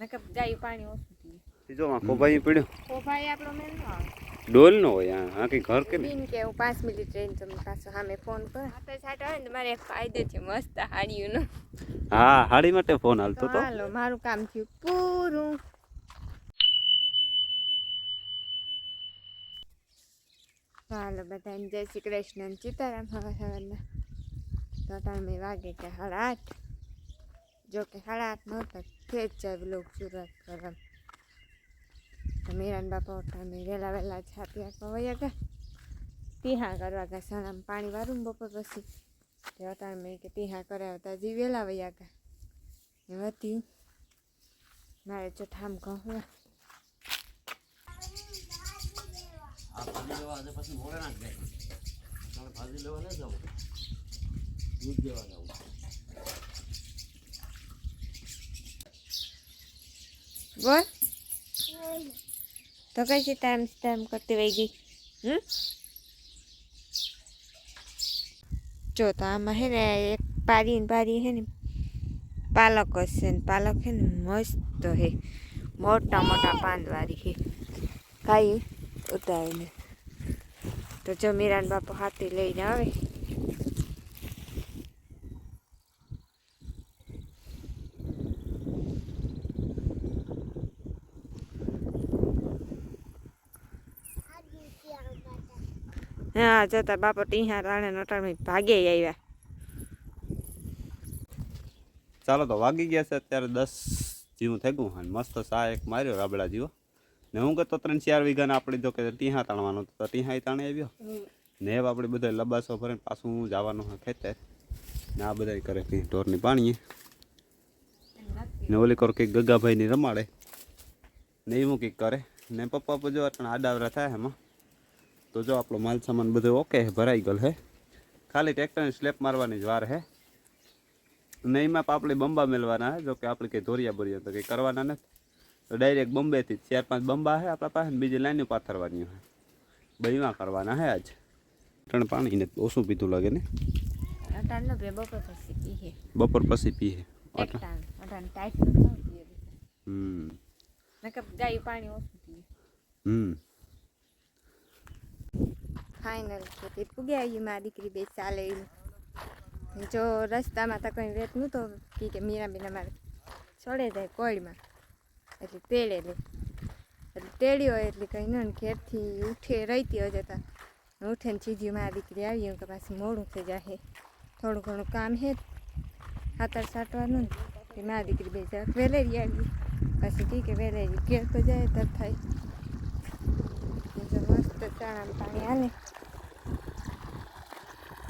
નકર ગાયું પાણી ઓછું જો માં કોભાઈ પડ્યો. ખોભાઈ આપણો મેલ નો આવે ડોલ નો હોય હા હા કઈ ઘર કે ને કે હું પાંચ મિનિટ રહીને તમને પાછો સામે ફોન કર. આપણે સાટ હોય ને તો મારે એક ફાયદો છે મસ્ત હાડીઓનો. હા હાડી માટે ફોન હાલતો તો. હાલો મારું કામ થયું પૂરું. ચાલો બધાને જય શ્રી કૃષ્ણ અને સીતારામ હવા સવારના. તો ટાઈમે વાગે કે સાડા આઠ. જો કે સાડા આઠ નહોતા. ફેર જાય લોક સુરત કરવા તો મીરાન બાપા ટાઈમે વહેલા વહેલા પીવા આપવા વયા ગયા ટીહા કરવા ગયા સણામ પાણી વારું ને બપોર પછી તે ટાઈમે કે ટીહા કરાવતા હજી વહેલા વયા ગયા એ વધ્યું મારે દૂધ દેવા કહું બોલ તો કઈ ટાઈમ ટાઈમ કરતી વહી ગઈ? હમ? જો તો આમાં હે ને એક પારી પારી હે ને પાલક હશે ને પાલક હે ને મસ્ત હે. મોટા મોટા પાંદવારી હે. કાંઈ ઉતારીને તો જો મીરાન બાપુ હાથી લઈને આવે. હા જતા બાપા ટીહા રાણે નટાણ ભાગે આવ્યા. ચાલો તો વાગી ગયા છે અત્યારે દસ જેવું થઈ ગયું અને મસ્ત સા એક માર્યો રાબડા જેવો. ને હું કહેતો ત્રણ ચાર વીઘાને આપણે જો કે ટીહા તાણવાનો તો ટીહા તાણે આવ્યો. ને એવા આપણે બધા લબાસો ભરીને પાછું જવાનું હા ખેતર. ને આ બધા કરે કંઈ ઢોરની પાણીએ. ને ઓલી કરો કંઈક ગગાભાઈની રમાડે. ને એવું કંઈક કરે. ને પપ્પા જો આડાવરા થાય એમાં. તો જો આપણો માલ સામાન બધો ઓકે હે ભરાઈ ગયેલ હે. ખાલી ટ્રેક્ટરની સ્લેપ મારવાની જ વાર હે. ને એમાં આપણે બંબા મેળવાના હે જો કે આપણે કંઈ ધોરિયા બોરિયા તો કંઈ કરવાના નથી. તો ડાયરેક્ટ બોમ્બેથી ચાર પાંચ બંબા હે આપણા પાસે ને બીજી લાઈનો પાથરવાની હોય બઈમાં કરવાના હે આજ. ત્રણ પાણીને ઓછું પીધું લાગે ને. અટાણ ન બે બપોર પછી પીએ બપોર પછી પીએ એક ટાણ અટાણ ટાઈટનું ન પીએ હમ. નકર ગાયું પાણી ઓછું પીએ. હમ. ફાઇનલ ખેતી પૂગ્યા આવી મારી દીકરી બે ચાલે જો રસ્તામાં તો કંઈ વેત નહોતો, કી મીરાબેન બીના મારે ચડે જાય કોળીમાં. એટલે તેડે લે. એટલે તેડ્યો એટલે કંઈ ન ઘેરથી ઉઠે રહીતી હોય જતા ઉઠે ને ચીજી મારી દીકરી આવી કે પાછી મોડું થઈ જાય થોડું ઘણું કામ હે ખાતર સાટવાનું ને. મારી દીકરી બે જરાક વેલેરી આવી. પછી કે વેલેરી ઘેર તો જાય તર થાય. જો ચણાનું ચણા પાણી હાલે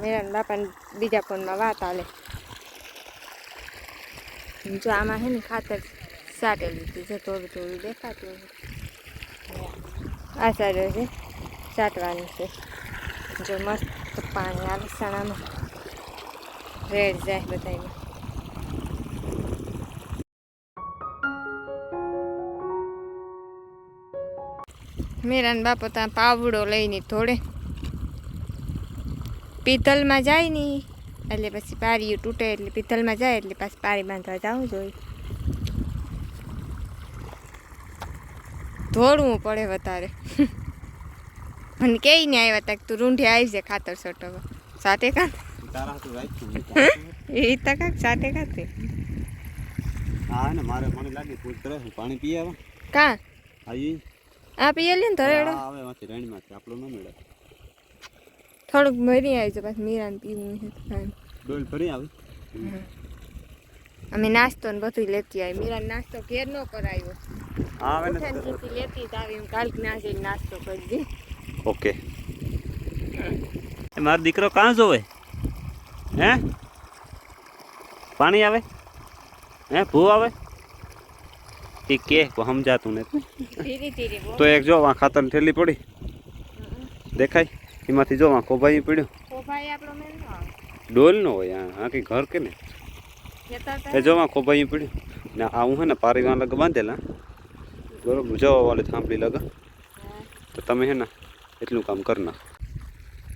મેરા બાપાને બીજા ફોનમાં વાત હાલે જો આમાં હે ને ખાતર સાટેલું હતું, જો થોડું થોડું દેખાતું. આ સાઈડ છે સાટવાનું છે. જો મસ્ત પાણી આવે ચણામાં રેડ જાય બધામાં મેરાન બાપો ત્યાં પાવડો લઈને થોડે પિત્તલમાં જાય ને એટલે પછી પારીઓ તૂટે એટલે પિત્તલમાં જાય એટલે પાછી પારી બાંધવા જવું જોઈએ ધોળવું પડે વધારે. મને કે ને આવ્યા તક તું રૂંઢી આવી જાય ખાતર સોટવા સાથે કાં? એ તો કાંક સાથે ખાતે હા ને મારે મને લાગે પાણી પી આવે. કાં? આવી આ પીએ લે ને ધરેડો આવે માંથી રેણીમાંથી આપણું ન મળે. થોડુંક મરી આવી છે પાછું મીરાને પીવું છે ડોલ આવી. અમે નાસ્તો ને બધું લેતી આવી. મીરા નાસ્તો ઘેર ન કરાયો આવે ને લેતી આવી. હું કાલ ના જઈને નાસ્તો કરજે ઓકે. મારો દીકરો કાં જોવે? હે? પાણી આવે? હે ભૂ આવે? એ કે સમજાતું નથી બોલ. તો એક જો વાં ખાતર થેલી પડી. દેખાય? એમાંથી જો પડ્યો. ખોભાઈ ન આવે. ડોલ નો હોય હા કઈ ઘર કે ને? એ જો વાં કોભાઈ પડ્યું. ને આ હું હે ને પારી વાં લગ બાંધેલા. બરોબર જો વાલે થાંભલી લગ. તો તમે હે ને એટલું કામ કરના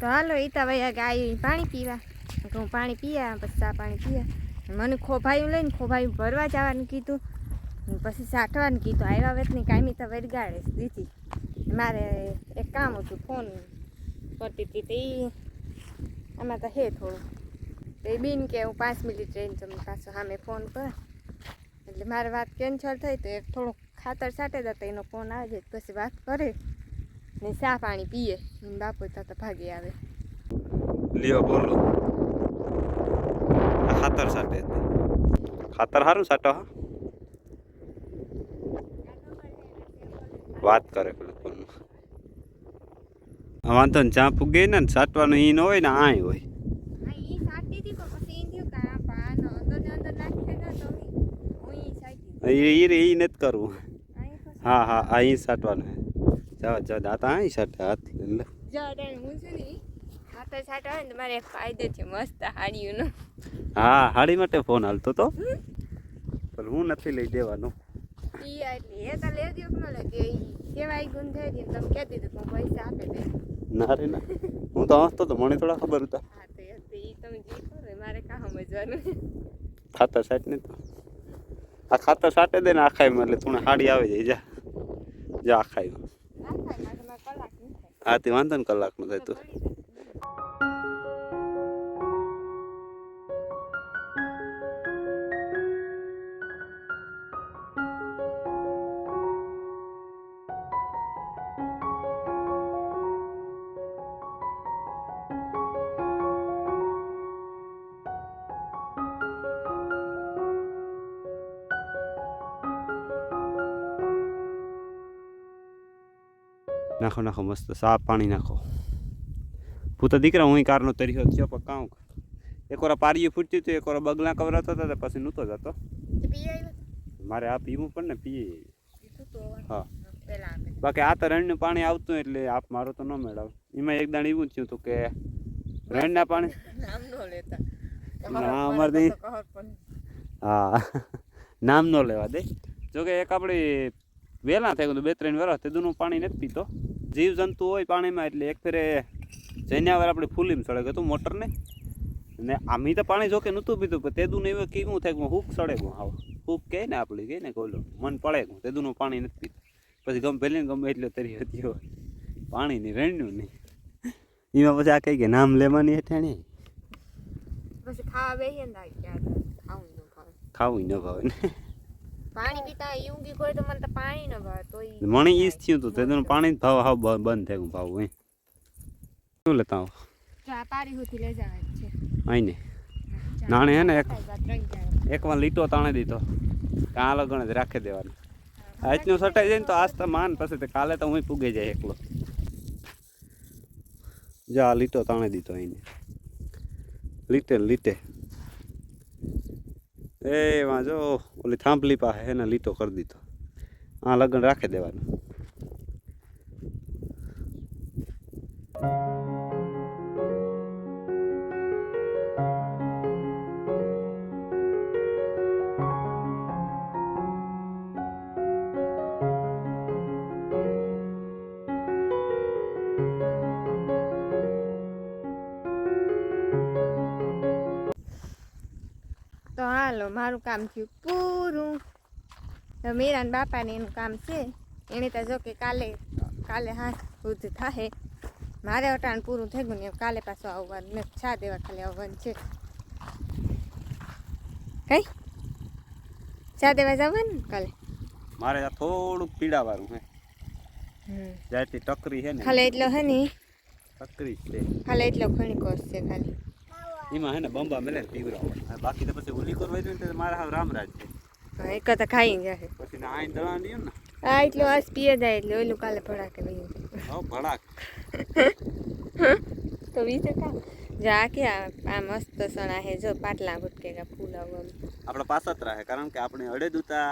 તો હાલો ઈતા ભાઈ આવી પાણી પીવા. હું પાણી પીયા પછી ચા પાણી પીયા. મને ખોભાયું લઈને ખોભાયું ભરવા જવાનું કીધું. પછી સાઠવાનું કીધું આવ્યા વેતની કાયમી તો વળગાડે દીધી. મારે એક કામ હતું, ફોન કરતી હતી, તે આમાં તો હે થોડું. તો એ બીન કે હું પાંચ મિનિટ રહીને તમને પાછો સામે ફોન કર. એટલે મારે વાત કેન્સલ થઈ તો એક થોડુંક ખાતર છાંટે તો એનો ફોન આવે છે પછી વાત કરે. ને ચા પાણી પીએ. બાપુ તો ભાગી આવે. લ્યો બોલો. ખાતર સાટે ખાતર સારું સાટો હા? વાત કરે પેલું ફોનમાં. વાંધો ને જ્યાં પૂગે ને સાટવાનું ઈ ન હોય ને આય હોય. એ રે ઈ નથી કરવું. અહીં હા હા આ ઈ સાટવાનું જાવ જાવ દાતા અહીં સાટે હાથ એટલે હા હાડી માટે ફોન હાલતો તો. પણ હું નથી લઈ દેવાનો. ઈ એટલે એ તો લેવા દો કે ન લે કે ઈ કેવાય ગુણ થઈ ગઈ ને તમે કહેતી હતી કે હું પૈસા આપે દે ના રે ના હું તો હસતો તો મને થોડા ખબર હતા. હા તો ઈ તમે જે કરો મારે કાં સમજવાનું? ખાતર સાટ ને તો. આ ખાતર સાટે દે ને આખાઈમાં એટલે તું હાડી આવી જાય જા. જા આખાઈ હા તે વાંધો ને કલાકનું થાય તું. નાખો નાખો મસ્ત સાફ પાણી નાખો. પૂતા દીકરા હું કારનો તરીયો થયો પણ કાંક. એક વાર પારીએ ફૂટતી હતી એક વાર બગલા કવરાતો હતો તો પછી નહોતો જતો. મારે આ પીવું પણ ને પીએ. હા. બાકી આ તો રણનું પાણી આવતું એટલે આપ મારો તો ન મેળવ. એમાં એક દાણ એવું થયું હતું કે રણના પાણી નો અમારે હા. નામ ન લેવા દે. જોકે એક આપણી વહેલા થઈ ગયું બે ત્રણ વર્ષ તે દૂનું પાણી નથી પીતો. જીવ જંતુ હોય પાણીમાં એટલે એક ફેરે જન્યાવાર આપણે ફૂલીમ સળે ગયું મોટરને ને આમી તો પાણી જોકે નહોતું પીતું પણ તે દૂનું એવું કેવું થાય કે હુક સડે ગયું આવો. હુક કહે ને આપણે કહે ને કોલો મન પડે ગયું તે દૂનું પાણી નથી પીતું. પછી ગમે પહેલી ગમે એટલો તરી હતી હોય. પાણી નહીં રેણ્યું નહીં. એમાં પછી આ કહી કે નામ લેવાની હેઠાણી ને થાય ન ખાવું ન ભાવે ને પાણી પીતા ઈ ઊંઘી કોઈ તો મને તો પાણી ન ભાવે તો ઈ મને ઈ જ થયું હતું તેનું પાણી જ ભાવ હાવ બંધ થઈ ગયું ભાવ એ શું લેતા આવો? આ પારી હોથી લઈ જવા છે. આઈને. નાણે હે ને એક? એક. એકમાં લીટો તાણે દીધો કાં લગણ જ રાખી દેવાનો. આજનું સટાઈ જાય ને તો આજ તો માન પછી તો કાલે તો હું પૂગી જાય એકલો. જા આ લીટો તાણે દીધો અહીંને લીટે લીટે. એ વાં જો ઓલી થાંભલી પાસે એને લીટો કરી દીધો. આ લગ્ન રાખી દેવાનું. તો હાલો મારું કામ થયું પૂરું. તો મીરાન બાપાને એનું કામ છે. એણે તો જો કે કાલે કાલે હા શુદ્ધ થાય મારે અટાણ પૂરું થઈ ગયું ને કાલે પાછું આવવાનું ને છા દેવા ખાલી આવવાનું છે. કઈ? ચા દેવા જવાનું કાલે? મારે થોડુંક પીડાવાળું હે. જાતી ટકરી છે ને. ખાલી એટલો હે ને ટકરી છે. ખાલી એટલો ખણી કોર્સ છે ખાલી. એમાં હે ને બંબા મળે ને પીવરાવો બાકી તો પછી ઓલી કરવા જોઈએ તો મારા હાવ રામરાજ છે. એક તો ખાઈ જશે પછી ના આઈ દળા લ્યો ને આ એટલો આસ પીએ જાય એટલે ઓલું કાલે ભડાકે લઈ હા ભડાક. તો બીજે કા જા કે આ મસ્ત સણા હે જો પાટલા ભટકેગા ફૂલ આવવાનું આપણે પાસતરા રહે કારણ કે આપણે અડે દૂતા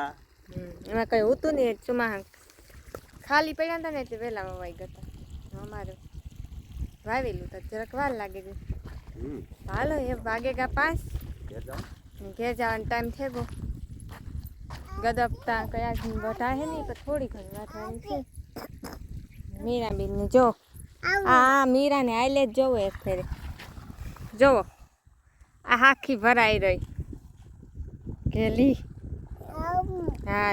એમાં કઈ હોતું નહીં ચુમા ખાલી પડ્યા હતા ને એટલે વહેલા વવાઈ ગયા હતા. અમારે વાવેલું તો જરાક વાર લાગે છે. હાલો એ વાગેગા પાંચ ઘેર જવાનો ટાઈમ થેગો ગયો. ગદપતા કયા બધા હે નહીં પણ થોડી ઘણી વાંચવાની છે. મીરાબેનને જો આ મીરાને આઈલે જ જોવો એક ફેરે. જોવો. આ આખી ભરાઈ રહી. કેલી હા